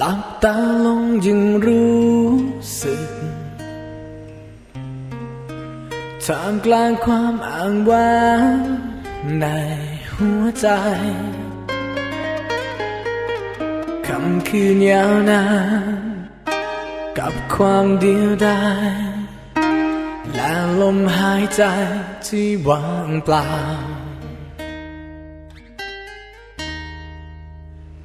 ลับตาลงยังรู้สึกท่ามกลางความอ้างว้างในหัวใจคำคืนยาวนานกับความเดียวดายและลมหายใจที่ว่างเปล่า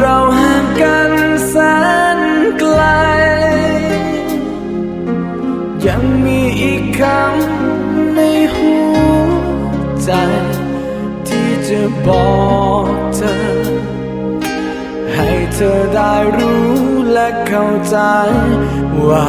เราห่างกันแสนไกล ยังมีอีกคำในหัวใจ ที่จะบอกเธอ ให้เธอได้รู้และเข้าใจว่า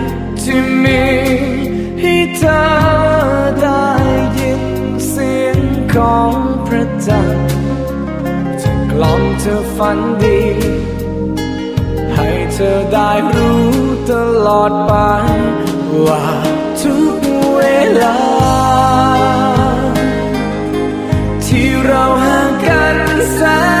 จะกล่อมเธอฝันดี ให้เธอได้รู้ตลอดไป ว่าทุกเวลา ที่เราห่างกันแสน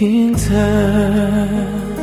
ก็ฉั